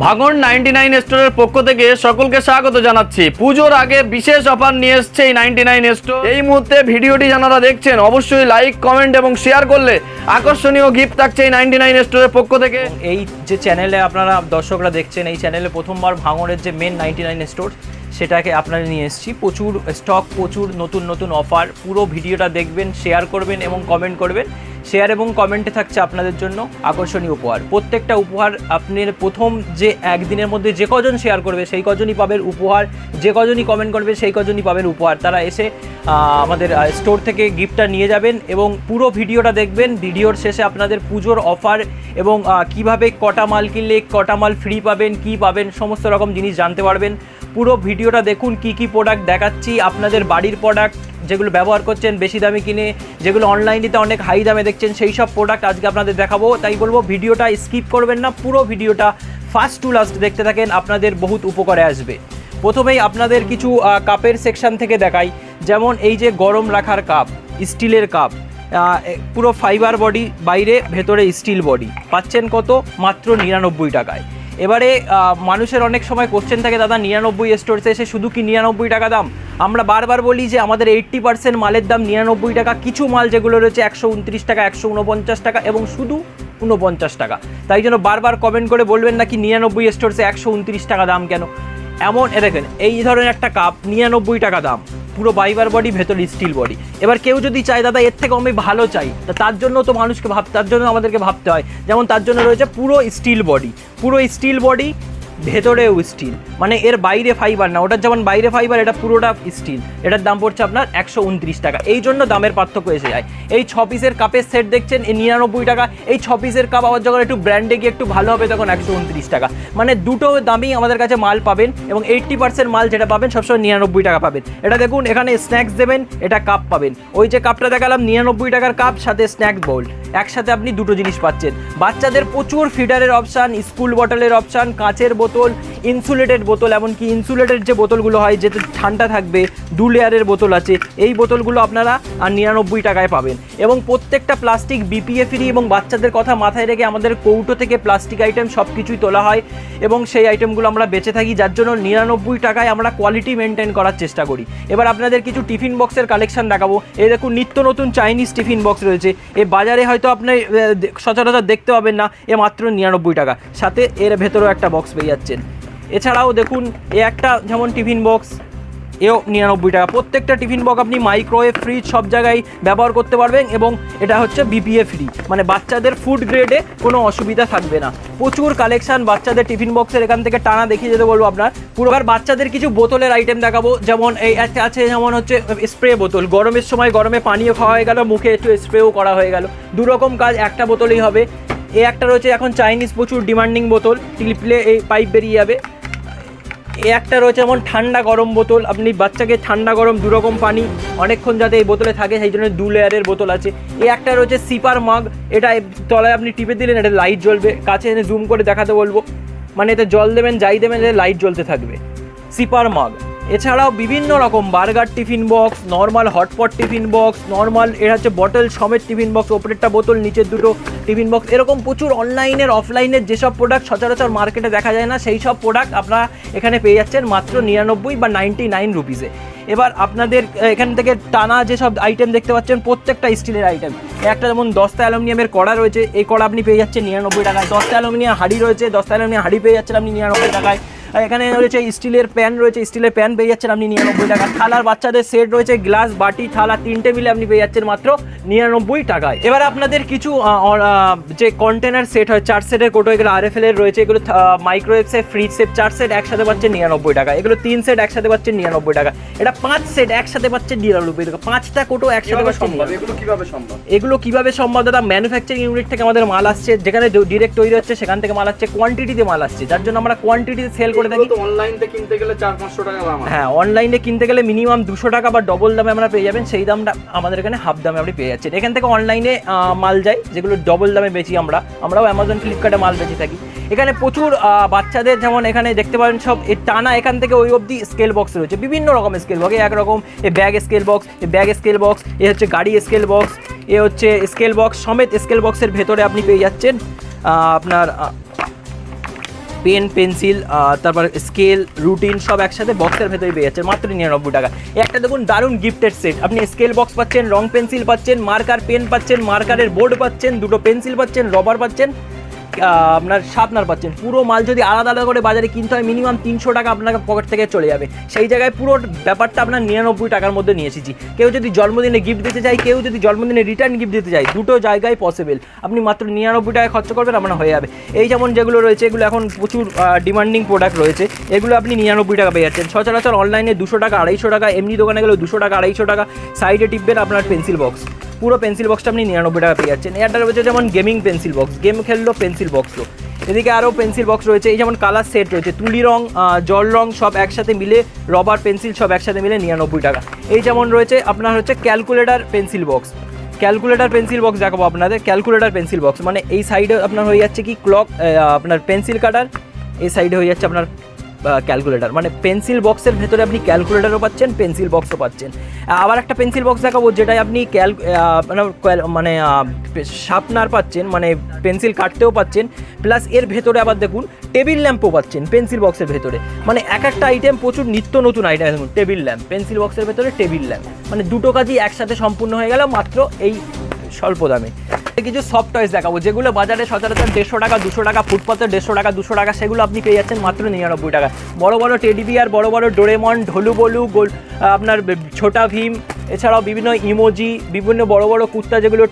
ভাঙন ninety nine স্টোরের পক্ষ থেকে সকলকে স্বাগত জানাচ্ছি। পুজোর আগে বিশেষ অফার নিয়ে এসছে এই নাইনটি নাইন স্টোর। এই মুহূর্তে ভিডিওটি যারা দেখছেন, অবশ্যই লাইক, কমেন্ট এবং শেয়ার করলে আকর্ষণীয় গিফট থাকছে এই নাইনটি নাইন স্টোরের পক্ষ থেকে। এই যে চ্যানেলে আপনারা দর্শকরা দেখছেন, এই চ্যানেলে প্রথমবার ভাঙনের যে মেন নাইনটি নাইন স্টোর সেটাকে আপনারা নিয়ে এসেছি। প্রচুর স্টক প্রচুর নতুন নতুন অফার পুরো ভিডিওটা দেখবেন শেয়ার করবেন এবং কমেন্ট করবেন। শেয়ার এবং কমেন্টে থাকছে আপনাদের জন্য আকর্ষণীয় উপহার। প্রত্যেকটা উপহার আপনার প্রথম যে একদিনের মধ্যে যে কজন শেয়ার করবে, সেই কজনই পাবেন উপহার। যে কজনই কমেন্ট করবে, সেই কজনই পাবেন উপহার। তারা এসে আমাদের স্টোর থেকে গিফটটা নিয়ে যাবেন এবং পুরো ভিডিওটা দেখবেন। ভিডিওর শেষে আপনাদের পুজোর অফার এবং কীভাবে কটা মাল কিনলে কটা মাল ফ্রি পাবেন, কি পাবেন, সমস্ত রকম জিনিস জানতে পারবেন। পুরো ভিডিওটা দেখুন, কি কি প্রোডাক্ট দেখাচ্ছি, আপনাদের বাড়ির প্রোডাক্ট যেগুলো ব্যবহার করছেন, বেশি দামে কিনে, যেগুলো অনলাইনেতে অনেক হাই দামে দেখছেন, সেই সব প্রোডাক্ট আজকে আপনাদের দেখাবো। তাই বলব, ভিডিওটা স্কিপ করবেন না, পুরো ভিডিওটা ফার্স্ট টু লাস্ট দেখতে থাকেন, আপনাদের বহুত উপকারে আসবে। প্রথমেই আপনাদের কিছু কাপের সেকশন থেকে দেখাই। যেমন এই যে গরম রাখার কাপ স্টিলের কাপ পুরো ফাইবার বডি বাইরে, ভেতরে স্টিল বডি পাচ্ছেন কত? মাত্র নিরানব্বই টাকায়। এবারে মানুষের অনেক সময় কোশ্চেন থাকে, দাদা, নিরানব্বই স্টোরসে এসে শুধু কি নিরানব্বই টাকা দাম? আমরা বারবার বলি যে, আমাদের এইট্টি পার্সেন্ট মালের দাম নিরানব্বই টাকা। কিছু মাল যেগুলো রয়েছে একশো উনত্রিশ টাকা, একশো উনপঞ্চাশ টাকা এবং শুধু উনপঞ্চাশ টাকা। তাই জন্য বারবার কমেন্ট করে বলবেন না কি, নিরানব্বই স্টোরসে একশো উনত্রিশ টাকা দাম কেন? এমন, এ দেখেন, এই ধরনের একটা কাপ নিরানব্বই টাকা দাম, পুরো বাইবার বডি ভেতর স্টিল বডি এবার কেউ যদি চায়, দাদা, এর থেকে আমি ভালো চাই। তা তার জন্য তো মানুষকে ভাব, তার জন্য আমাদেরকে ভাবতে হয়। যেমন তার জন্য রয়েছে পুরো স্টিল বডি পুরো স্টিল বডি ভেতরেও স্টিল মানে এর বাইরে ফাইবার না, ওটার যেমন বাইরে ফাইবার এটা পুরোটা স্টিল এটার দাম পড়ছে আপনার একশো উনত্রিশ টাকা। এই জন্য দামের পার্থক্য এসে যায়। এই ছ পিসের কাপের সেট দেখছেন, এই নিরানব্বই টাকা। এই ছ পিসের কাপ আবার যখন একটু ব্র্যান্ডে গিয়ে একটু ভালো হবে, তখন একশো উনত্রিশ টাকা। মানে দুটো দামই আমাদের কাছে মাল পাবেন এবং এইট্টি পার্সেন্ট মাল যেটা পাবেন, সবসময় নিরানব্বই টাকা পাবেন। এটা দেখুন, এখানে স্ন্যাক্স দেবেন, এটা কাপ পাবেন। ওই যে কাপটা দেখালাম, নিরানব্বই টাকার কাপ সাথে স্ন্যাক্স বোল একসাথে আপনি দুটো জিনিস পাচ্ছেন। বাচ্চাদের প্রচুর ফিডারের অপশান স্কুল বটলের অপশান কাঁচের বোতল ইনসুলেটেড বোতল, এমনকি ইনসুলেটেড যে বোতলগুলো হয়, যেতে ঠান্ডা থাকবে, দু লেয়ারের বোতল আছে, এই বোতলগুলো আপনারা আর নিরানব্বই টাকায় পাবেন। এবং প্রত্যেকটা প্লাস্টিক বিপিএ ফ্রি এবং বাচ্চাদের কথা মাথায় রেখে আমাদের কৌটো থেকে প্লাস্টিক আইটেম সব কিছুই তোলা হয় এবং সেই আইটেমগুলো আমরা বেঁচে থাকি, যার জন্য নিরানব্বই টাকায় আমরা কোয়ালিটি মেনটেন করার চেষ্টা করি। এবার আপনাদের কিছু টিফিন বক্সের কালেকশন দেখাবো। এই দেখুন, নিত্য নতুন চাইনিজ টিফিন বক্স রয়েছে। এ বাজারে হয়তো আপনি সচরাচর দেখতে পাবেন না, এ মাত্র নিরানব্বই টাকা। সাথে এর ভেতরেও একটা বক্স পেয়ে যাচ্ছেন। এছাড়াও দেখুন, এ একটা যেমন টিফিন বক্স, এও নিরানব্বই টাকা। প্রত্যেকটা টিফিন বক্স আপনি মাইক্রোওয়েভ, ফ্রিজ সব জায়গায় ব্যবহার করতে পারবেন এবং এটা হচ্ছে বিপিএ ফ্রি। মানে বাচ্চাদের ফুড গ্রেডে কোনো অসুবিধা থাকবে না। প্রচুর কালেকশন বাচ্চাদের টিফিন বক্সের এখান থেকে টানা দেখিয়ে যেতে বলব আপনার। পুরোবার বাচ্চাদের কিছু বোতলের আইটেম দেখাবো। যেমন এই আছে যেমন হচ্ছে স্প্রে বোতল। গরমের সময় গরমে পানীয় খাওয়া হয়ে গেল, মুখে একটু স্প্রেও করা হয়ে গেল। দু রকম কাজ একটা বোতলেই হবে। এ একটা রয়েছে এখন চাইনিজ প্রচুর ডিমান্ডিং বোতল টিপলে এই পাইপ বেরিয়ে যাবে। এ একটা রয়েছে যেমন ঠান্ডা গরম বোতল, আপনি বাচ্চাকে ঠান্ডা গরম দুরকম পানি অনেকক্ষণ যাতে এই বোতলে থাকে, সেই জন্য দু লেয়ারের বোতল আছে। এ একটা রয়েছে সিপার মাগ এটা তলায় আপনি টিপে দিলেন, এটা লাইট জ্বলবে। কাছে এনে জুম করে দেখাতে বলব। মানে এতে জল দেবেন, যাই দেবেন লাইট জ্বলতে থাকবে। সিপার মাগ এছাড়াও বিভিন্ন রকম burger tiffin box normal hotpot tiffin box normal এর হচ্ছে বটল সমেত টিফিন বক্স, ওপরেরটা বোতল, নিচের দুটো টিফিন বক্স, এরকম প্রচুর অনলাইনের অফলাইনের যেসব প্রোডাক্ট সচরাচর মার্কেটে দেখা যায় না, সেই সব প্রোডাক্ট আপনারা এখানে পেয়ে যাচ্ছেন মাত্র নিরানব্বই বা নাইনটি নাইন রুপিসে এবার আপনাদের এখান থেকে টানা যেসব আইটেম দেখতে পাচ্ছেন, প্রত্যেকটা স্টিলের আইটেম একটা যেমন দস্তা অ্যালুমিনিয়ামের কড়া রয়েছে, এই কড়া আপনি পেয়ে যাচ্ছেন নিরানব্বই টাকায়। দশটা অ্যালুমিনিয়াম হাঁড়ি রয়েছে দস্তা অ্যালুমিনিয়াম হাঁড়ি পেয়ে যাচ্ছেন আপনি নিরানব্বই টাকায়। এখানে রয়েছে স্টিলের প্যান রয়েছে স্টিলের প্যান পেয়ে যাচ্ছেন আপনি নিরানব্বই টাকা। থালার বাচ্চাদের সেট রয়েছে গ্লাস বাটি থালা তিনটে মিলে আপনি পেয়ে যাচ্ছেন মাত্র নিরানব্বই টাকায়। এবার আপনাদের কিছু যে কন্টেনার সেট হয় চার সেটের কোটো এগুলো আর এফ এর রয়েছে এগুলো মাইক্রোওয়েভ সেট ফ্রিজ সেট চার সেট একসাথে পাচ্ছেন নিরানব্বই টাকা। এগুলো তিন সেট একসাথে পাচ্ছেন নিরানব্বই টাকা। এটা পাঁচ সেট একসাথে পাচ্ছেন নিরানব্বই টাকা পাঁচটা কোটো একসাথে নিরানব্বই। এগুলো কীভাবে সম্ভব? এগুলো কীভাবে সম্ভব দাদা? ম্যানুফ্যাকচারিং ইউনিট থেকে আমাদের মাল আসছে যেখানে ডিরেক্ট তৈরি হচ্ছে সেখান থেকে মাল আসছে কোয়ান্টিটিতে মাল আসছে। যার জন্য আমরা কোয়ান্টিটিতে সেল করে থাকি। অনলাইন কিনতে গেলে চার পাঁচশো টাকা দাম হ্যাঁ অনলাইনে কিনতে গেলে মিনিমাম দুশো টাকা বা ডবল দামে আমরা পেয়ে যাবেন। সেই দামটা আমাদের এখানে হাফ দামে আপনি পেয়ে যাচ্ছেন। এখান থেকে অনলাইনে মাল যায় যেগুলো ডবল দামে বেচি আমরা। আমরাও অ্যামাজন ফ্লিপকার্টে মাল বেচে থাকি। এখানে প্রচুর বাচ্চাদের যেমন এখানে দেখতে পারেন সব এ টানা এখান থেকে ওই অবধি স্কেল বক্স রয়েছে। বিভিন্ন রকমের স্কেল বক্স একরকম এ ব্যাগ স্কেল বক্স এ ব্যাগ স্কেল বক্স এ হচ্ছে গাড়ি স্কেল বক্স এ হচ্ছে স্কেল বক্স সমেত স্কেল বক্সের ভেতরে আপনি পেয়ে যাচ্ছেন। আপনার পেন, পেন্সিল তারপর স্কেল, রুটিন সব একসাথে বক্সের ভেতরে পেয়ে যাচ্ছে মাত্র নিরানব্বই টাকা। একটা দেখুন দারুণ গিফটের সেট আপনি স্কেল বক্স পাচ্ছেন, রং পেন্সিল পাচ্ছেন মার্কার পেন পাচ্ছেন মার্কারের বোর্ড পাচ্ছেন, দুটো পেন্সিল পাচ্ছেন রবার পাচ্ছেন আপনার শার্পনার পাচ্ছেন। পুরো মাল যদি আলাদা আলাদা করে বাজারে কিনতে হয় মিনিমাম তিনশো টাকা আপনার পকেট থেকে চলে যাবে। সেই জায়গায় পুরো ব্যাপারটা আপনার নিরানব্বই টাকার মধ্যে নিয়ে এসেছি। কেউ যদি জন্মদিনে গিফট দিতে চায়, কেউ যদি জন্মদিনে রিটার্ন গিফট দিতে চায়, দুটো জায়গায় পসিবল আপনি মাত্র নিরানব্বই টাকা খরচ করবেন, আপনার হয়ে যাবে। এই যেমন যেগুলো রয়েছে, এগুলো এখন প্রচুর ডিমান্ডিং প্রোডাক্ট রয়েছে। এগুলো আপনি নিরানব্বই টাকা পেয়ে যাচ্ছেন। সচরাচর অনলাইনে দুশো টাকা, আড়াইশো টাকা, এমনি দোকানে গেলেও দুশো টাকা, আড়াইশো টাকা। সাইডে টিপবেন আপনার পেন্সিল বক্স পুরো পেন্সিল বক্সটা আপনি নিরানব্বই টাকা পেয়ে যাচ্ছেন। এটা রয়েছে যেমন গেমিং পেন্সিল বক্স গেম খেললো পেন্সিল বক্সও এদিকে আরও পেন্সিল বক্স রয়েছে, এই যেমন কালার সেট রয়েছে, তুলি রং জল রং সব একসাথে মিলে রবার পেন্সিল সব একসাথে মিলে নিরানব্বই টাকা। এই যেমন রয়েছে আপনার হচ্ছে calculator pencil box calculator pencil box দেখাবো আপনাদের ক্যালকুলেটার পেন্সিল বক্স মানে এই সাইডে আপনার হয়ে যাচ্ছে কি ক্লক আপনার পেন্সিল কাটার এই সাইডে হয়ে যাচ্ছে আপনার ক্যালকুলেটার মানে পেন্সিল বক্সের ভেতরে আপনি ক্যালকুলেটারও পাচ্ছেন পেন্সিল বক্সও পাচ্ছেন। আবার একটা পেন্সিল বক্স দেখাবো যেটাই আপনি ক্যাল মানে মানে শার্পনার পাচ্ছেন মানে পেন্সিল কাটতেও পাচ্ছেন। প্লাস এর ভেতরে আবার দেখুন টেবিল ল্যাম্পও পাচ্ছেন পেন্সিল বক্সের ভেতরে। মানে এক একটা আইটেম প্রচুর নিত্য নতুন আইটেম দেখুন টেবিল ল্যাম্প পেন্সিল বক্সের ভেতরে টেবিল ল্যাম্প মানে দুটো কাজই একসাথে সম্পূর্ণ হয়ে গেল, মাত্র এই স্বল্প দামে। কিছু সফট টয়েস দেখাবো, যেগুলো বাজারে সচরাচর দেড়শো টাকা, দুশো টাকা, ফুটপাতে দেড়শো টাকা, দুশো টাকা, সেগুলো আপনি পেয়ে যাচ্ছেন মাত্র নিরানব্বই টাকা বড় বড় টেডি বিয়ার বড় বড় ডোরেমন ঢোলু বলু, গোল আপনার ছোটা ভীম, এছাড়াও বিভিন্ন ইমোজি, বিভিন্ন বড় বড় কুর্তা যেগুলো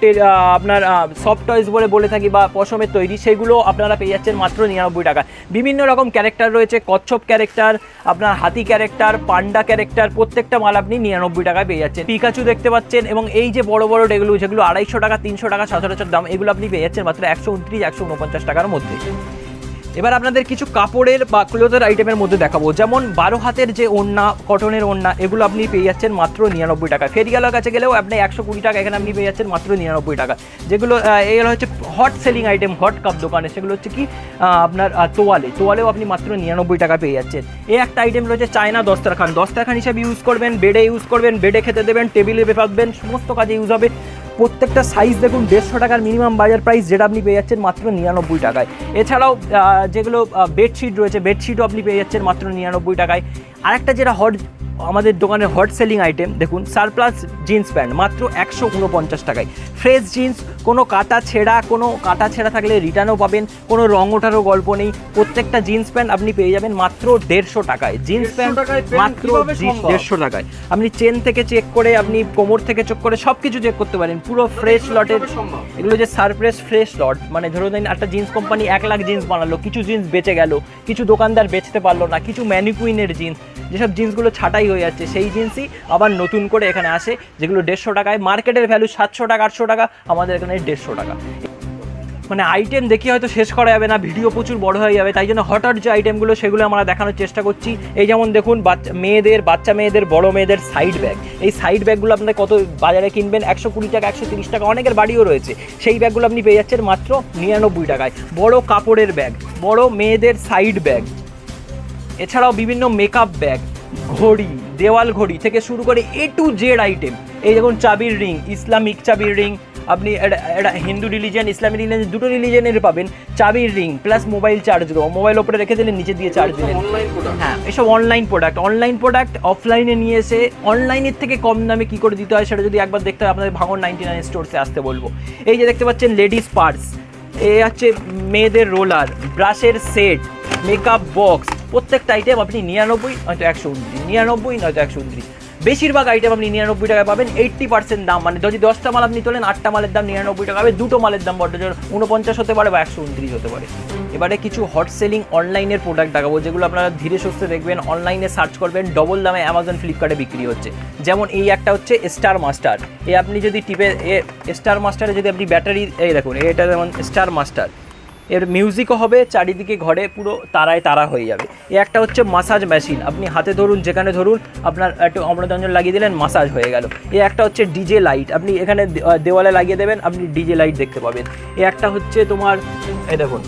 আপনার সফট টয়েস বলে বলে থাকি বা পশমের তৈরি, সেগুলো আপনারা পেয়ে যাচ্ছেন মাত্র নিরানব্বই টাকা বিভিন্ন রকম ক্যারেক্টার রয়েছে, কচ্ছপ ক্যারেক্টার আপনার হাতি ক্যারেক্টার পান্ডা ক্যারেক্টার প্রত্যেকটা মাল আপনি নিরানব্বই টাকায় পেয়ে যাচ্ছেন। পিকাচু দেখতে পাচ্ছেন, এবং এই যে বড় বড় এগুলো যেগুলো আড়াইশো টাকা, তিনশো টাকা, সচরাচর দাম, এগুলো আপনি পেয়ে যাচ্ছেন মাত্র একশো উনত্রিশ, একশো উনপঞ্চাশ টাকার মধ্যে। এবার আপনাদের কিছু কাপড়ের বা ক্লোথের আইটেমের মধ্যে দেখাবো। যেমন বারো হাতের যে ওড়না কটনের ওড়না, এগুলো আপনি পেয়ে যাচ্ছেন মাত্র নিরানব্বই টাকা। ফেরিয়ালার কাছে গেলেও আপনি একশো কুড়ি টাকা এখানে আপনি পেয়ে যাচ্ছেন মাত্র নিরানব্বই টাকা। যেগুলো এগুলো হচ্ছে hot selling item hot cup দোকানে। সেগুলো হচ্ছে কি আপনার তোয়ালে। তোয়ালেও আপনি মাত্র নিরানব্বই টাকা পেয়ে যাচ্ছেন। এই একটা আইটেম রয়েছে চায়না দস্তারখান দস্তারখান হিসেবে ইউজ করবেন বেডে ইউজ করবেন বেডে খেতে দেবেন টেবিলে পেপাবেন সমস্ত কাজে ইউজ হবে। প্রত্যেকটা সাইজ দেখুন, দেড়শো টাকার মিনিমাম বাজার প্রাইস যেটা আপনি পেয়ে যাচ্ছেন মাত্র নিরানব্বই টাকায়। এছাড়াও যেগুলো বেডশিট রয়েছে বেডশিটও আপনি পেয়ে যাচ্ছেন মাত্র নিরানব্বই টাকায়। আরেকটা যেটা হট আমাদের দোকানের হট সেলিং আইটেম দেখুন সারপ্লাস জিন্স প্যান্ট মাত্র একশো উনপঞ্চাশ টাকায়। ফ্রেশ জিন্স কোনো কাটা ছেঁড়া কোনো কাটা ছেঁড়া থাকলে রিটার্নও পাবেন কোনো রং ওঠারও গল্প নেই। প্রত্যেকটা জিন্স প্যান্ট আপনি পেয়ে যাবেন মাত্র দেড়শো টাকায়। জিন্স প্যান্ট মাত্র দেড়শো টাকায়। আপনি চেন থেকে চেক করে আপনি কোমর থেকে চেক করে সব কিছু চেক করতে পারেন। পুরো ফ্রেশ লটের এগুলো যে সারপ্রেস ফ্রেশ লট মানে ধরুন দিন একটা জিন্স কোম্পানি এক লাখ জিন্স বানালো কিছু জিন্স বেঁচে গেল কিছু দোকানদার বেচতে পারল না কিছু ম্যানিকুইনের জিন্স যেসব জিন্সগুলো ছাটাই হয়ে যাচ্ছে সেই জিন্সই আবার নতুন করে এখানে আসে যেগুলো দেড়শো টাকায়। মার্কেটের ভ্যালু সাতশো টাকা আটশো টাকা আমাদের এখানে দেড়শো টাকা। মানে আইটেম দেখি হয়তো শেষ করা যাবে না ভিডিও প্রচুর বড় হয়ে যাবে, তাই জন্য হঠাৎ যে আইটেমগুলো সেগুলো আমরা দেখানোর চেষ্টা করছি। এই যেমন দেখুন, বাচ্চা, মেয়েদের বাচ্চা মেয়েদের, বড় মেয়েদের সাইড ব্যাগ এই সাইড ব্যাগগুলো আপনার কত বাজারে কিনবেন? একশো কুড়ি টাকা, একশো তিরিশ টাকা, অনেকের বাড়িও রয়েছে। সেই ব্যাগগুলো আপনি পেয়ে যাচ্ছেন মাত্র নিরানব্বই টাকায়। বড় কাপড়ের ব্যাগ বড় মেয়েদের সাইড ব্যাগ এছাড়াও বিভিন্ন মেকআপ ব্যাগ ঘড়ি, দেওয়াল ঘড়ি থেকে শুরু করে এ টু জেড আইটেম এই দেখুন, চাবির রিং ইসলামিক চাবির রিং আপনি এটা হিন্দু রিলিজিয়ান ইসলামিক রিলিজিয়ান দুটো রিলিজিয়ানের পাবেন। চাবির ring plus mobile charge mobile ওপরে রেখে দিলেন নিচে দিয়ে চার্জ দিলেন। হ্যাঁ এসব অনলাইন প্রোডাক্ট অনলাইন প্রোডাক্ট অফলাইনে নিয়ে এসে অনলাইনের থেকে কম দামে কী করে দিতে হয় সেটা যদি একবার দেখতে হয় আপনাদের ভাঙন নাইনটি নাইন স্টোরসে আসতে বলব। এই যে দেখতে পাচ্ছেন লেডিস পার্স এ হচ্ছে মেয়েদের রোলার ব্রাশের সেট মেকআপ বক্স প্রত্যেকটা আইটেম আপনি নিরানব্বই নয়তো একশো উনত্রিশ নিরানব্বই নয়তো একশো উনত্রিশ। বেশিরভাগ আইটেম আপনি নিরানব্বই টাকায় পাবেন এইট্টি পার্সেন্ট দাম। মানে যদি দশটা মাল আপনি তোলেন, আটটা মালের দাম নিরানব্বই টাকা হবে, দুটো মালের দাম বড্ড উনপঞ্চাশ হতে পারে বা একশো উনত্রিশ হতে পারে। এবারে কিছু হট সেলিং অনলাইনের প্রোডাক্ট দেখাবো, যেগুলো আপনারা ধীরে সুস্থে দেখবেন অনলাইনে সার্চ করবেন ডবল দামে অ্যামাজন ফ্লিপকার্টে বিক্রি হচ্ছে। যেমন এই একটা হচ্ছে স্টার মাস্টার এ আপনি যদি টিপে, এ স্টার মাস্টারে যদি আপনি ব্যাটারি এই দেখুন, এটা যেমন স্টার মাস্টার এর মিউজিকও হবে, চারিদিকে ঘরে পুরো তারায় তারা হয়ে যাবে। এ একটা হচ্ছে মাসাজ মেশিন আপনি হাতে ধরুন, যেখানে ধরুন আপনার একটু অমৃতাঞ্জন লাগিয়ে দিলেন মাসাজ হয়ে গেল। এ একটা হচ্ছে ডিজে লাইট আপনি এখানে দেওয়ালে লাগিয়ে দেবেন, আপনি ডিজে লাইট দেখতে পাবেন। এ একটা হচ্ছে তোমার এই দেখুন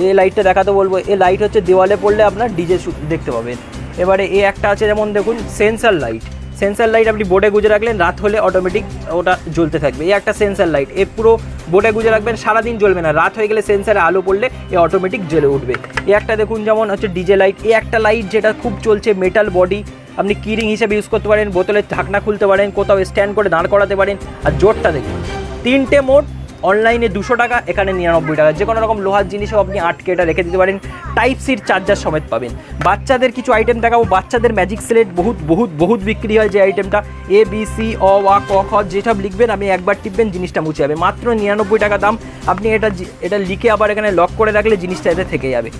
এই লাইটটা দেখাতে বলব। এই লাইট হচ্ছে দেওয়ালে পড়লে আপনার ডিজে দেখতে পাবেন। এবারে এ একটা আছে, যেমন দেখুন সেন্সার লাইট সেন্সার লাইট আপনি বোর্ডে গুজে রাখলেন, রাত হলে অটোমেটিক ওটা জ্বলতে থাকবে। এই একটা সেন্সার লাইট। এ পুরো বোর্ডে গুজে রাখবেন, সারাদিন জ্বলবে না। রাত হয়ে গেলে সেন্সারে আলো পড়লে এ অটোমেটিক জ্বলে উঠবে। এ একটা দেখুন যেমন হচ্ছে ডিজে লাইট এ একটা লাইট যেটা খুব চলছে মেটাল বডি আপনি কিরিং হিসেবে ইউজ করতে পারেন, বোতলের ঢাকনা খুলতে পারেন, কোথাও স্ট্যান্ড করে দাঁড় করাতে পারেন। আর জোরটা দেখুন। তিনটে মোট অনলাইনে দুশো টাকা, এখানে নিরানব্বই টাকা। যে কোনো রকম লোহার জিনিসও আপনি আটকে এটা রেখে দিতে পারেন। টাইপ সির চার্জার সমেত পাবেন। বাচ্চাদের কিছু আইটেম দেখাবো। বাচ্চাদের ম্যাজিক সিলেট বহুত বহুত বহুত বিক্রি হয় যে আইটেমটা এ বি সি অ ওয়া ক, খ, যেসব লিখবেন, আপনি একবার টিপবেন, জিনিসটা মুছে যাবে। মাত্র নিরানব্বই টাকা দাম। আপনি এটা এটা লিখে আবার এখানে লক করে রাখলে জিনিসটা এতে থেকে যাবে।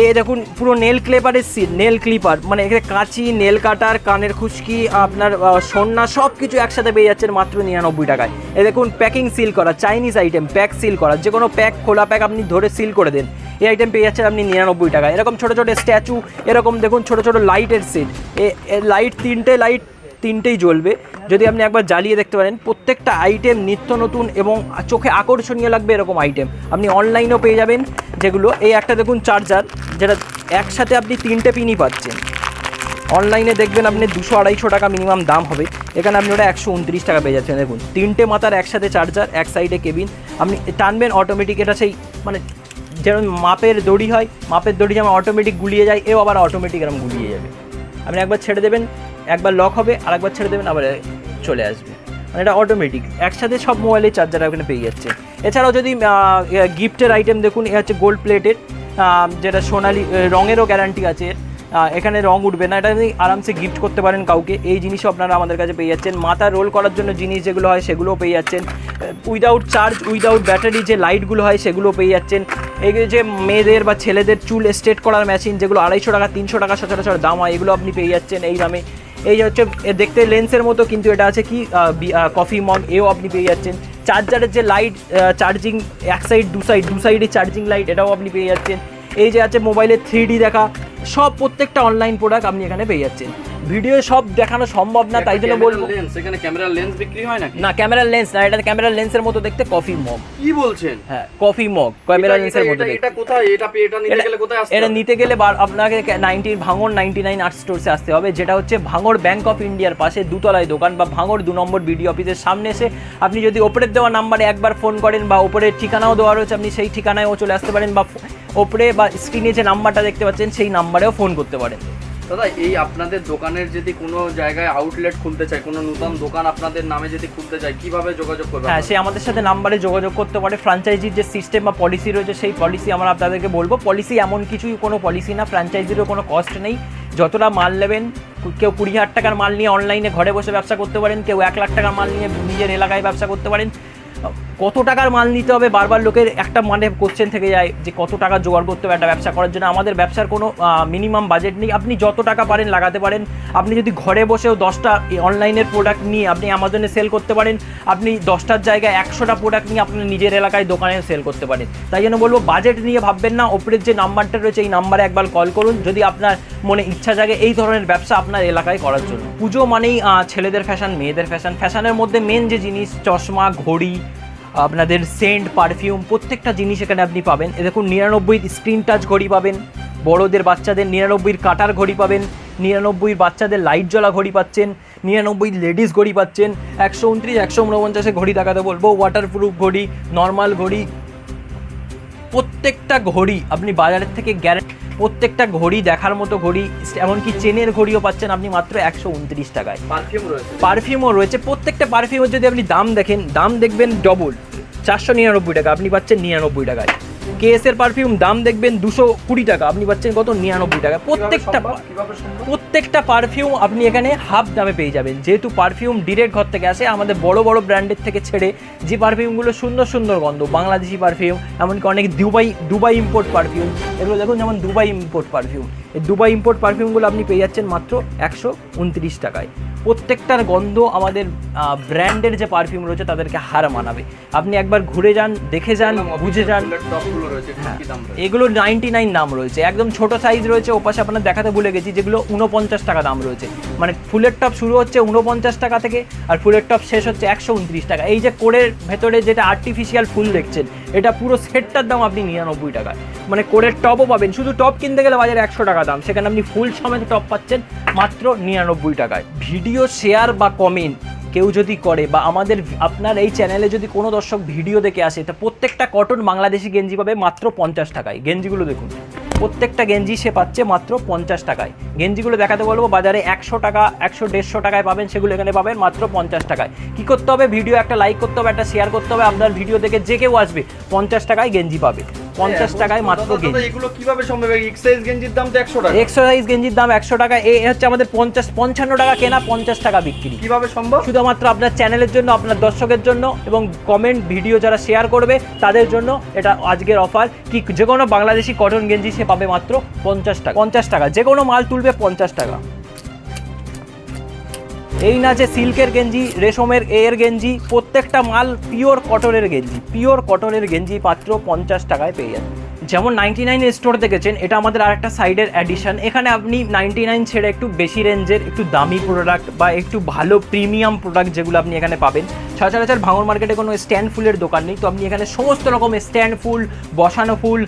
এই দেখুন, পুরো নেল ক্লিপারের সিট নেল ক্লিপার মানে এখানে কাঁচি নেল কাটার কানের খুশকি, আপনার সন্না সব কিছু একসাথে পেয়ে যাচ্ছেন মাত্র নিরানব্বই টাকায়। এ দেখুন প্যাকিং সিল করা চাইনিজ আইটেম প্যাক সিল করা, যে কোনো প্যাক খোলা প্যাক আপনি ধরে সিল করে দেন। এই আইটেম পেয়ে যাচ্ছেন আপনি নিরানব্বই টাকায়। এরকম ছোটো ছোটো স্ট্যাচু এরকম দেখুন, ছোটো ছোটো লাইটের সেট এ লাইট তিনটে লাইট তিনটেই জ্বলবে। যদি আপনি একবার জ্বালিয়ে দেখতে পারেন, প্রত্যেকটা আইটেম নিত্য নতুন এবং চোখে আকর্ষণীয় লাগবে এরকম আইটেম আপনি অনলাইনেও পেয়ে যাবেন যেগুলো। এই একটা দেখুন চার্জার যেটা একসাথে আপনি তিনটে পিনই পাচ্ছেন। অনলাইনে দেখবেন আপনি দুশো আড়াইশো টাকা মিনিমাম দাম হবে। এখানে আপনি ওটা একশো উনত্রিশ টাকা পেয়ে যাচ্ছেন। দেখুন, তিনটে মাথার একসাথে চার্জার এক সাইডে কেবিন আপনি টানবেন অটোমেটিক এটা সেই মানে যেমন মাপের দড়ি হয়, মাপের দড়ি যেমন অটোমেটিক গুলিয়ে যায়, এও আবার অটোমেটিক এরকম গুলিয়ে যাবে। আপনি একবার ছেড়ে দেবেন, একবার লক হবে আর একবার ছেড়ে দেবেন, আবার চলে আসবে। মানে এটা অটোমেটিক একসাথে সব মোবাইলের চার্জার ওখানে পেয়ে যাচ্ছে। এছাড়াও যদি গিফটের আইটেম দেখুন, এ হচ্ছে গোল্ড প্লেটের যেটা সোনালি রঙেরও গ্যারান্টি আছে। এখানে রং উঠবে না। এটা আপনি আরামসে গিফট করতে পারেন কাউকে। এই জিনিসও আপনারা আমাদের কাছে পেয়ে যাচ্ছেন। মাথা রোল করার জন্য জিনিস যেগুলো হয় সেগুলোও পেয়ে যাচ্ছেন। উইদাউট চার্জ উইদাউট ব্যাটারি যে লাইটগুলো হয় সেগুলো পেয়ে যাচ্ছেন। এই যে মেয়েদের বা ছেলেদের চুল স্ট্রেট করার মেশিন যেগুলো আড়াইশো টাকা, তিনশো টাকা সচরাচর দাম হয়, এগুলো আপনি পেয়ে যাচ্ছেন এই দামে। এই যে হচ্ছে দেখতে লেন্সের মতো কিন্তু এটা আছে কি কফি মগ এও আপনি পেয়ে যাচ্ছেন। চার্জারের যে লাইট চার্জিং এক সাইড দু সাইড দু সাইডে চার্জিং লাইট এটাও আপনি পেয়ে যাচ্ছেন। এই যে আছে মোবাইলের থ্রি দেখা, সব প্রত্যেকটা অনলাইন প্রোডাক্ট আপনি এখানে পেয়ে যাচ্ছেন। ভিডিও সব দেখানো সম্ভব না তাই জন্য বলব। লেন্স এখানে ক্যামেরার লেন্স বিক্রি হয় নাকি? না ক্যামেরার লেন্স না এটা ক্যামেরার লেন্সের মতো দেখতে কফি মগ কি বলছেন? হ্যাঁ কফি মগ ক্যামেরা লেন্সের মতো এটা- কোথায়? এটা এটা নিতে গেলে কোথায় আসতে এটা নিতে গেলে আপনাকে নাইনটিন ভাঙর নাইনটি নাইন আর্ট স্টোরসে আসতে হবে যেটা হচ্ছে ভাঙর ব্যাংক অফ ইন্ডিয়ার পাশে দুতলায় দোকান বা ভাঙর দু নম্বর বিডি অফিসের সামনে এসে আপনি যদি ওপরের দেওয়া নাম্বারে একবার ফোন করেন বা ওপরের ঠিকানাও দেওয়া রয়েছে আপনি সেই ঠিকানায়ও চলে আসতে পারেন বা ওপরে বা স্ক্রিনে যে নাম্বারটা দেখতে পাচ্ছেন সেই নাম্বারেও ফোন করতে পারেন। দাদা এই আপনাদের দোকানের যদি কোনো জায়গায় আউটলেট খুলতে চায় কোনো নতুন দোকান আপনাদের নামে যদি খুলতে চায় কীভাবে যোগাযোগ করবে হ্যাঁ সে আমাদের সাথে নাম্বারে যোগাযোগ করতে পারে। ফ্র্যাঞ্চাইজির যে সিস্টেম বা পলিসি রয়েছে সেই পলিসি আমরা আপনাদেরকে বলব। পলিসি এমন কিছুই কোনো পলিসি না ফ্র্যাঞ্চাইজিরও কোনো কস্ট নেই। যতটা মাল নেবেন কেউ কুড়ি হাজার টাকার মাল নিয়ে অনলাইনে ঘরে বসে ব্যবসা করতে পারেন কেউ এক লাখ টাকার মাল নিয়ে নিজের এলাকায় ব্যবসা করতে পারেন। কত টাকার মাল নিতে হবে? বারবার লোকের একটা মানে কোশ্চেন থেকে যায় যে কত টাকা জোগাড় করতে হবে একটা ব্যবসা করার জন্য। আমাদের ব্যবসার কোনো মিনিমাম বাজেট নেই। আপনি যত টাকা পারেন লাগাতে পারেন। আপনি যদি ঘরে বসেও দশটা অনলাইনের প্রোডাক্ট নিয়ে আপনি অ্যামাজনে সেল করতে পারেন, আপনি দশটার জায়গায় একশোটা প্রোডাক্ট নিয়ে আপনি নিজের এলাকায় দোকানে সেল করতে পারেন। তাই জন্য বলব বাজেট নিয়ে ভাববেন না। ওপরের যে নাম্বারটা রয়েছে, এই নাম্বারে একবার কল করুন। যদি আপনার মনে ইচ্ছা জাগে এই ধরনের ব্যবসা আপনার এলাকায় করার জন্য। পুজো মানেই ছেলেদের ফ্যাশন মেয়েদের ফ্যাশন ফ্যাশনের মধ্যে মেন যে জিনিস, চশমা, ঘড়ি আপনাদের সেন্ট পারফিউম প্রত্যেকটা জিনিস এখানে আপনি পাবেন। এ দেখুন, নিরানব্বই স্ক্রিন টাচ ঘড়ি পাবেন। বড়োদের, বাচ্চাদের নিরানব্বইয়ের কাটার ঘড়ি পাবেন। নিরানব্বই বাচ্চাদের লাইট জ্বলা ঘড়ি পাচ্ছেন। নিরানব্বই লেডিস ঘড়ি পাচ্ছেন। একশো উনত্রিশ, একশো ঊনপঞ্চাশে ঘড়ি দেখাতে বলব। ওয়াটারপ্রুফ ঘড়ি নর্মাল ঘড়ি প্রত্যেকটা ঘড়ি আপনি বাজারের থেকে গ্যারেন্টি প্রত্যেকটা ঘড়ি দেখার মতো ঘড়ি এমনকি চেনের ঘড়িও পাচ্ছেন আপনি মাত্র একশো উনত্রিশ টাকায়। পারফিউম রয়েছে। পারফিউমও রয়েছে। প্রত্যেকটা পারফিউমের যদি আপনি দাম দেখেন দাম দেখবেন ডবল চারশো নিরানব্বই টাকা আপনি পাচ্ছেন নিরানব্বই টাকায়। কেএস এর পারফিউম দাম দেখবেন দুশো কুড়ি টাকা। আপনি পাচ্ছেন কত? নিরানব্বই টাকা। প্রত্যেকটা? প্রত্যেকটা পারফিউম আপনি এখানে হাফ দামে পেয়ে যাবেন। যেহেতু পারফিউম ডিরেক্ট ঘর থেকে আসে আমাদের বড় বড় ব্র্যান্ডের থেকে ছেড়ে যে পারফিউমগুলো সুন্দর সুন্দর গন্ধ বাংলাদেশি পারফিউম এমনকি অনেক দুবাই দুবাই ইম্পোর্ট পারফিউম এগুলো দেখুন যেমন দুবাই ইম্পোর্ট পারফিউম এই দুবাই ইম্পোর্ট পারফিউমগুলো আপনি পেয়ে যাচ্ছেন মাত্র একশো উনত্রিশ টাকায়। প্রত্যেকটার গন্ধ আমাদের ব্র্যান্ডের যে পারফিউম রয়েছে তাদেরকে হার মানাবে। আপনি একবার ঘুরে যান দেখে যান বুঝে যান। এগুলো নাইনটি নাইন দাম রয়েছে? একদম ছোট সাইজ রয়েছে, ওপাশে আপনার দেখাতে ভুলে গেছি, যেগুলো উনপঞ্চাশ টাকা দাম রয়েছে। মানে ফুলের টপ শুরু হচ্ছে উনপঞ্চাশ টাকা থেকে, আর ফুলের টপ শেষ হচ্ছে একশো উনত্রিশ টাকা। এই যে কোরের ভেতরে যেটা আর্টিফিশিয়াল ফুল দেখছেন, এটা পুরো সেটটার দাম আপনি নিরানব্বই টাকায়। মানে কোরের টপও পাবেন, শুধু টপ কিনতে গেলে বাজারে একশো টাকা দাম। সেখানে আপনি ফুল সমেত টপ পাচ্ছেন মাত্র নিরানব্বই টাকায়। ভিডিও শেয়ার বা কমেন্ট কেউ যদি করে বা আমাদের আপনার এই চ্যানেলে যদি কোনো দর্শক ভিডিও দেখে আসে, তা প্রত্যেকটা কটন বাংলাদেশি গেঞ্জি পাবে মাত্র পঞ্চাশ টাকায়। গেঞ্জিগুলো দেখুন, প্রত্যেকটা গেঞ্জি সে পাচ্ছে মাত্র পঞ্চাশ টাকায়। গেঞ্জিগুলো দেখাতে বলব, বাজারে একশো টাকা, একশো দেড়শো টাকায় পাবেন, সেগুলো এখানে পাবেন মাত্র পঞ্চাশ টাকায়। কি করতে হবে? ভিডিও একটা লাইক করতে হবে, একটা শেয়ার করতে হবে। আপনার ভিডিও দেখে যে কেউ আসবে, পঞ্চাশ টাকায় গেঞ্জি পাবে। পঞ্চাশ টাকায় মাত্র এগুলো কীভাবে সম্ভব? এক্সাইজ গেঞ্জির দাম তো একশো টাকা। এক্সারসাইজ গেঞ্জির দাম একশো টাকা এ হচ্ছে আমাদের পঞ্চাশ পঞ্চান্ন টাকা কেনা পঞ্চাশ টাকা বিক্রি। কীভাবে সম্ভব? শুধুমাত্র আপনার চ্যানেলের জন্য আপনার দর্শকের জন্য এবং কমেন্ট ভিডিও যারা শেয়ার করবে তাদের জন্য এটা আজকের অফার কি যে কোনো বাংলাদেশি কটন গেঞ্জি সে পাবে মাত্র পঞ্চাশ টাকা। পঞ্চাশ টাকা যে কোনো মাল তুলবে পঞ্চাশ টাকা। এই না যে সিল্কের গেঞ্জি, রেশমের এর গেঞ্জি, প্রত্যেকটা মাল পিওর কটনের গেঞ্জি পিওর কটনের গেঞ্জি মাত্র পঞ্চাশ টাকায় পেয়ে যাবেন। যেমন নাইনটি নাইন স্টোর দেখেছেন, এটা আমাদের আরেকটা সাইডের অ্যাডিশন এখানে আপনি নাইনটি নাইন ছেড়ে একটু বেশি রেঞ্জের একটু দামি প্রোডাক্ট বা একটু ভালো প্রিমিয়াম প্রোডাক্ট যেগুলো আপনি এখানে পাবেন। সচরাচর ভাঙর মার্কেটে কোনো স্ট্যান্ড ফুলের দোকান নেই, তো আপনি এখানে সমস্ত রকম স্ট্যান্ড ফুল, বসানো ফুল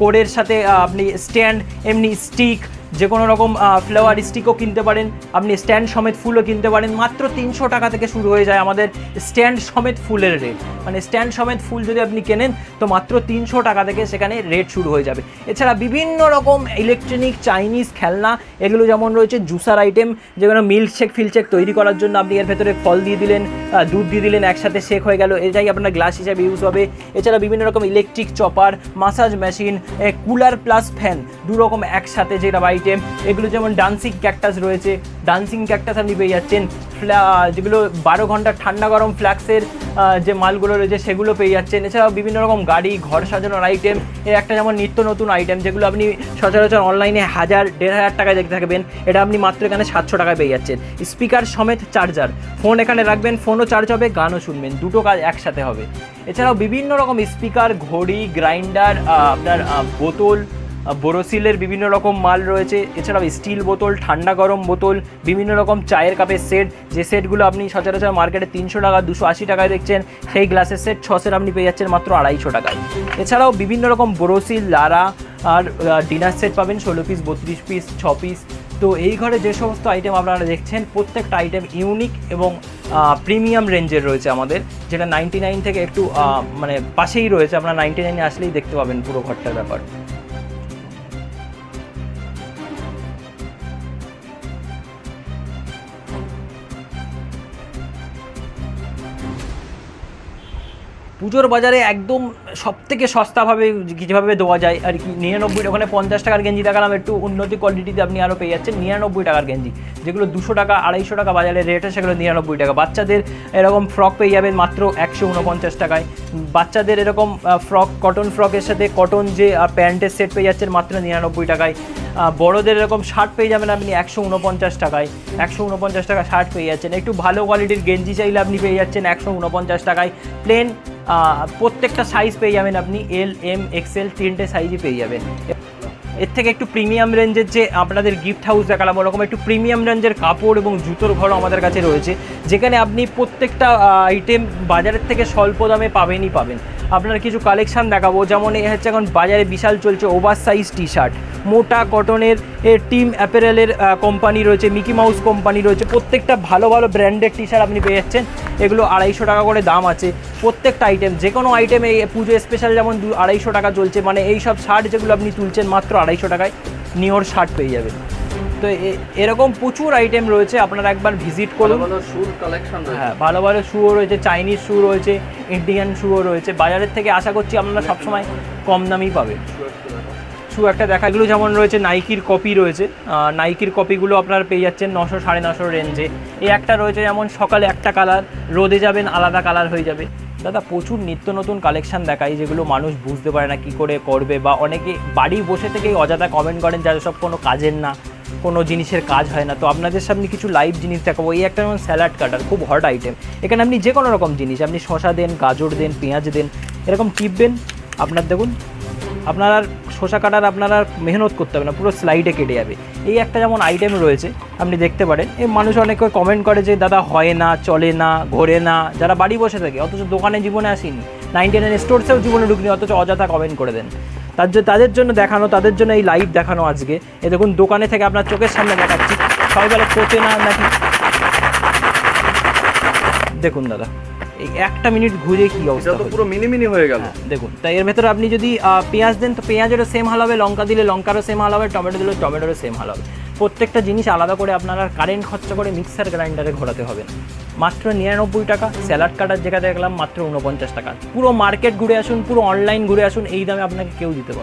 কোডের সাথে আপনি স্ট্যান্ড এমনি স্টিক যে কোনো রকম ফ্লাওয়ার স্টিকও কিনতে পারেন। আপনি স্ট্যান্ড সমেত ফুলও কিনতে পারেন। মাত্র তিনশো টাকা থেকে শুরু হয়ে যায় আমাদের স্ট্যান্ড সমেত ফুলের রেট মানে স্ট্যান্ড সমেত ফুল যদি আপনি কেনেন, তো মাত্র তিনশো টাকা থেকে সেখানে রেট শুরু হয়ে যাবে। এছাড়া বিভিন্ন রকম ইলেকট্রনিক চাইনিজ খেলনা, এগুলো যেমন রয়েছে জুসার আইটেম যেগুলো মিল্ক শেক ফিল্ক তৈরি করার জন্য আপনি এর ভেতরে ফল দিয়ে দিলেন দুধ দিয়ে দিলেন, একসাথে শেক হয়ে গেল। এটাই আপনার গ্লাস হিসাবে ইউজ হবে। এছাড়া বিভিন্ন রকম electric chopper massage machine cooler plus fan দু রকম একসাথে যেটা আইটেম এগুলো যেমন ডান্সিং ক্যাকটাস রয়েছে ডান্সিং ক্যাকটাস আপনি পেয়ে যাচ্ছেন। ফ্ল্যা যেগুলো বারো ঘণ্টা ঠান্ডা গরম ফ্ল্যাক্সের যে মালগুলো রয়েছে সেগুলো পেয়ে যাচ্ছেন। এছাড়াও বিভিন্ন রকম গাড়ি, ঘর সাজানোর আইটেম একটা যেমন নিত্য নতুন আইটেম যেগুলো আপনি সচরাচর অনলাইনে হাজার, দেড় হাজার টাকায় দেখতে থাকবেন। এটা আপনি মাত্র এখানে সাতশো টাকায় পেয়ে যাচ্ছেন। স্পিকার সমেত চার্জার ফোন এখানে রাখবেন ফোনও চার্জ হবে, গানও শুনবেন, দুটো কাজ একসাথে হবে। এছাড়াও বিভিন্ন রকম স্পিকার ঘড়ি গ্রাইন্ডার আপনার বোতল বোরোসিলের বিভিন্ন রকম মাল রয়েছে। এছাড়াও স্টিল বোতল, ঠান্ডা গরম বোতল, বিভিন্ন রকম চায়ের কাপের সেট। যে সেটগুলো আপনি সচরাচর মার্কেটে তিনশো টাকা, দুশো আশি টাকায় দেখছেন, সেই গ্লাসের সেট ছ সেট আপনি পেয়ে যাচ্ছেন মাত্র আড়াইশো টাকায়। এছাড়াও বিভিন্ন রকম বোরোসিল, লারা আর ডিনার সেট পাবেন, ষোলো পিস, বত্রিশ পিস, ছ পিস। তো এই ঘরে যে সমস্ত আইটেম আপনারা দেখছেন, প্রত্যেকটা আইটেম ইউনিক এবং প্রিমিয়াম রেঞ্জের রয়েছে আমাদের, যেটা নাইনটি নাইন থেকে একটু মানে পাশেই রয়েছে। আপনারা নাইনটি নাইনে আসলেই দেখতে পাবেন পুরো ঘরটার ব্যাপার। পুজোর বাজারে একদম সব থেকে সস্তাভাবে যেভাবে দেওয়া যায়, আর কি নিরানব্বই ওখানে পঞ্চাশ টাকার গেঞ্জি দেখালাম, একটু উন্নতি কোয়ালিটিতে আপনি আরও পেয়ে যাচ্ছেন, নিরানব্বই টাকার গেঞ্জি। যেগুলো দুশো টাকা, আড়াইশো টাকা বাজারে রেট হয় সেগুলো নিরানব্বই টাকা। বাচ্চাদের এরকম ফ্রক পেয়ে যাবেন মাত্র একশো উনপঞ্চাশ টাকায়। বাচ্চাদের এরকম ফ্রক কটন ফ্রকের সাথে কটন যে প্যান্টের সেট পেয়ে যাচ্ছেন মাত্র নিরানব্বই টাকায়। বড়দের এরকম শার্ট পেয়ে যাবেন আপনি একশো উনপঞ্চাশ টাকায়। একশো উনপঞ্চাশ টাকা শার্ট পেয়ে যাচ্ছেন। একটু ভালো কোয়ালিটির গেঞ্জি চাইলে আপনি পেয়ে যাচ্ছেন একশো উনপঞ্চাশ টাকায়। প্লেন প্রত্যেকটা সাইজ পেয়ে যাবেন আপনি এল এম এক্সেল তিনটে সাইজই পেয়ে যাবেন। এর থেকে একটু প্রিমিয়াম রেঞ্জের যে আপনাদের গিফট হাউস দেখালাম, ওরকম একটু প্রিমিয়াম রেঞ্জের কাপড় এবং জুতোর ঘর আমাদের কাছে রয়েছে, যেখানে আপনি প্রত্যেকটা আইটেম বাজারের থেকে স্বল্প দামে পাবেনই পাবেন। আপনার কিছু কালেকশন দেখাবো, যেমন এ হচ্ছে এখন বাজারে বিশাল চলছে ওভার সাইজ টি শার্ট মোটা কটনের টিম অ্যাপারেলের কোম্পানি রয়েছে মিকি মাউস কোম্পানি রয়েছে। প্রত্যেকটা ভালো ভালো ব্র্যান্ডের টি শার্ট আপনি পেয়ে যাচ্ছেন। এগুলো আড়াইশো টাকা করে দাম আছে। প্রত্যেকটা আইটেম যে কোনো আইটেম এই পুজো স্পেশাল যেমন দু আড়াইশো টাকা চলছে মানে এই সব শার্ট যেগুলো আপনি তুলছেন মাত্র আড়াইশো টাকায় নিওর শার্ট পেয়ে যাবেন। তো এরকম প্রচুর আইটেম রয়েছে আপনারা একবার ভিজিট করুন। কালেকশন হ্যাঁ ভালো ভালো শুও রয়েছে চাইনিজ শু রয়েছে ইন্ডিয়ান শুও রয়েছে। বাজারের থেকে আশা করছি আপনারা সবসময় কম দামেই পাবেন। শু একটা দেখা, এগুলো যেমন রয়েছে নাইকির কপি রয়েছে। নাইকির কপিগুলো আপনারা পেয়ে যাচ্ছেন নশো সাড়ে নশো রেঞ্জে এই একটা রয়েছে যেমন সকালে একটা কালার রোদে যাবেন আলাদা কালার হয়ে যাবে। দাদা, প্রচুর নিত্য নতুন কালেকশান দেখাই যেগুলো মানুষ বুঝতে পারে না কি করে করবে, বা অনেকে বাড়ি বসে থেকেই অযথা কমেন্ট করেন যারা সব কোনো কাজের না, কোনো জিনিসের কাজ হয় না। তো আপনাদের সামনে কিছু লাইভ জিনিস দেখাবো। এই একটা যেমন স্যালাড কাটার খুব হট আইটেম এখানে আপনি যে কোনো রকম জিনিস, আপনি শশা দেন, গাজর দেন, পেঁয়াজ দেন, এরকম টিপবেন আপনার দেখুন, আপনার শসা কাটার আপনারা আর মেহনত করতে হবে না, পুরো স্লাইডে কেটে যাবে। এই একটা যেমন আইটেম রয়েছে, আপনি দেখতে পারেন। এই মানুষ অনেকে কমেন্ট করে যে, দাদা, হয় না, চলে না, ঘোরে না। যারা বাড়ি বসে থাকে, অথচ দোকানে জীবনে আসেনি নাইনটি নাইন স্টোরসেও জীবনে ঢুকনি, অথচ অযথা কমেন্ট করে দেন। তার জন্য তাদের জন্য দেখানো, তাদের জন্য এই লাইভ দেখানো আজকে, এ দেখুন, দোকানে থেকে আপনার চোখের সামনে দেখাচ্ছি। সবাই বলে পচে না নাকি? দেখুন, দাদা। এই একটা মিনিট ঘুরে কি অবস্থা এটা তো পুরো মিনি মিনি হয়ে গেল। হ্যাঁ, দেখুন তাই এর ভেতরে আপনি যদি পেঁয়াজ দেন তো পেঁয়াজেরও সেম হাল হবে লঙ্কা দিলে লঙ্কারও সেম হাল হবে টমেটো দিলে টমেটোরও সেম হাল হবে। প্রত্যেকটা জিনিস আলাদা করে আপনারা কারেন্ট খরচা করে মিক্সার গ্রাইন্ডারে ঘোরাতে হবে। মাত্র নিরানব্বই টাকা স্যালাড কাটার জায়গা দেখলাম মাত্র উনপঞ্চাশ টাকা। পুরো মার্কেট ঘুরে আসুন পুরো অনলাইন ঘুরে আসুন এই দামে আপনাকে কেউ দিতে পারবে না।